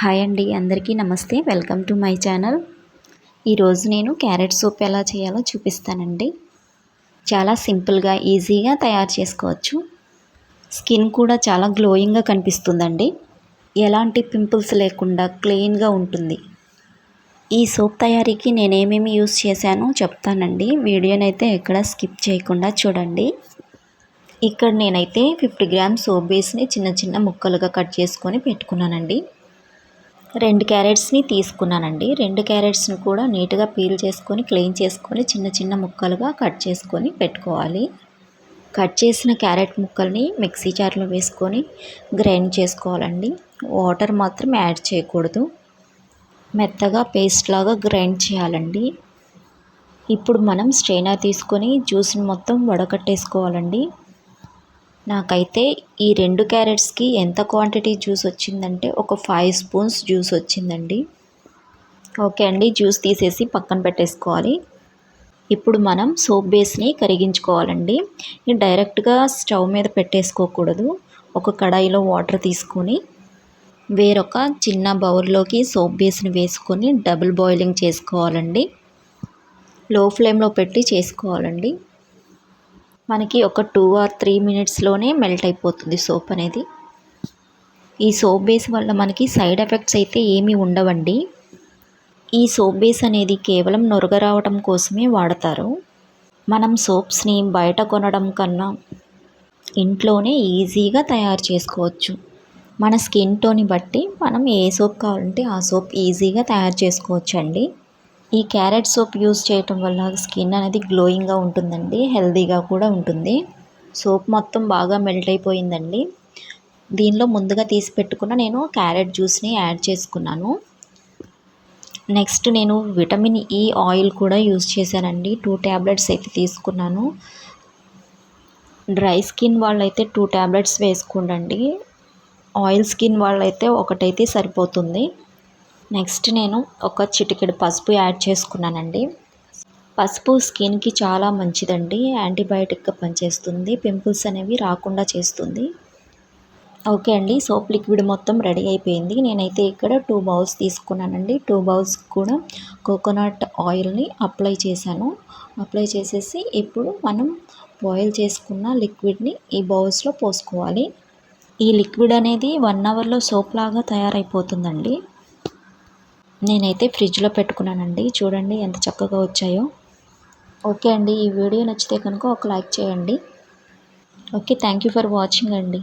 Hi అండి అందరికీ నమస్తే. Welcome to my channel. ఈరోజు నేను క్యారెట్ సూప్ ఎలా చేయాలో చూపిస్తానండి. చాలా సింపుల్గా ఈజీగా తయారు చేసుకోవచ్చు. స్కిన్ కూడా చాలా గ్లోయింగ్గా కనిపిస్తుందండి. ఎలాంటి పింపుల్స్ లేకుండా క్లీన్గా ఉంటుంది. ఈ సోప్ తయారీకి నేనేమేమి యూస్ చేశానో చెప్తానండి. వీడియోనైతే ఎక్కడ స్కిప్ చేయకుండా చూడండి. ఇక్కడ నేనైతే ఫిఫ్టీ గ్రామ్స్ సోప్ బేస్ని చిన్న చిన్న ముక్కలుగా కట్ చేసుకొని పెట్టుకున్నానండి. రెండు క్యారెట్స్ని తీసుకున్నానండి. రెండు క్యారెట్స్ని కూడా నీట్గా పీల్ చేసుకొని క్లీన్ చేసుకొని చిన్న చిన్న ముక్కలుగా కట్ చేసుకొని పెట్టుకోవాలి. కట్ చేసిన క్యారెట్ ముక్కల్ని మిక్సీ జార్లో వేసుకొని గ్రైండ్ చేసుకోవాలండి. వాటర్ మాత్రం యాడ్ చేయకూడదు. మెత్తగా పేస్ట్ లాగా గ్రైండ్ చేయాలండి. ఇప్పుడు మనం స్ట్రైనర్ తీసుకొని జ్యూస్ని మొత్తం వడకట్టేసుకోవాలండి. నాకైతే ఈ రెండు క్యారెట్స్కి ఎంత క్వాంటిటీ జ్యూస్ వచ్చిందంటే ఒక ఫైవ్ స్పూన్స్ జ్యూస్ వచ్చిందండి. ఓకే అండి జ్యూస్ తీసేసి పక్కన పెట్టేసుకోవాలి. ఇప్పుడు మనం సోప్ బేస్ని కరిగించుకోవాలండి. డైరెక్ట్గా స్టవ్ మీద పెట్టేసుకోకూడదు. ఒక కడాయిలో వాటర్ తీసుకొని వేరొక చిన్న బౌల్లోకి సోప్ బేస్ని వేసుకొని డబుల్ బాయిలింగ్ చేసుకోవాలండి. లో ఫ్లేమ్లో పెట్టి చేసుకోవాలండి. మనకి ఒక టూ ఆర్ త్రీ మినిట్స్లోనే మెల్ట్ అయిపోతుంది సోప్ అనేది. ఈ సోప్ బేస్ వల్ల మనకి సైడ్ ఎఫెక్ట్స్ అయితే ఏమీ ఉండవండి. ఈ సోప్ బేస్ అనేది కేవలం నొరగ రావటం కోసమే వాడతారు. మనం సోప్స్ని బయట కొనడం కన్నా ఇంట్లోనే ఈజీగా తయారు చేసుకోవచ్చు. మన స్కిన్ టోని బట్టి మనం ఏ సోప్ కావాలంటే ఆ సోప్ ఈజీగా తయారు చేసుకోవచ్చు అండి ఈ క్యారెట్ సోప్ యూస్ చేయటం వల్ల స్కిన్ అనేది గ్లోయింగ్గా ఉంటుందండి హెల్తీగా కూడా ఉంటుంది. సోప్ మొత్తం బాగా మెల్ట్ అయిపోయిందండి. దీనిలో ముందుగా తీసి పెట్టుకున్న నేను క్యారెట్ జ్యూస్ని యాడ్ చేసుకున్నాను. నెక్స్ట్ నేను విటమిన్ ఈ ఆయిల్ కూడా యూస్ చేశానండి. టూ ట్యాబ్లెట్స్ అయితే తీసుకున్నాను. డ్రై స్కిన్ వాళ్ళైతే టూ ట్యాబ్లెట్స్ వేసుకోండి ఆయిల్ స్కిన్ వాళ్ళైతే ఒకటైతే సరిపోతుంది. నెక్స్ట్ నేను ఒక చిటికెడు పసుపు యాడ్ చేసుకున్నానండి. పసుపు స్కిన్కి చాలా మంచిదండి. యాంటీబయాటిక్గా పనిచేస్తుంది. పింపుల్స్ అనేవి రాకుండా చేస్తుంది. ఓకే అండి. సోప్ లిక్విడ్ మొత్తం రెడీ అయిపోయింది. నేనైతే ఇక్కడ టూ బౌల్స్ తీసుకున్నానండి. టూ బౌల్స్ కూడా కోకోనట్ ఆయిల్ని అప్లై చేశాను. అప్లై చేసేసి ఇప్పుడు మనం బాయిల్ చేసుకున్న లిక్విడ్ని ఈ బౌల్స్లో పోసుకోవాలి. ఈ లిక్విడ్ అనేది వన్ అవర్లో సోప్ లాగా తయారైపోతుందండి. నేనైతే ఫ్రిడ్జ్లో పెట్టుకున్నానండి. చూడండి ఎంత చక్కగా వచ్చాయో. ఓకే అండి ఈ వీడియో నచ్చితే కనుక ఒక లైక్ చేయండి. Okay thank you for watching అండి.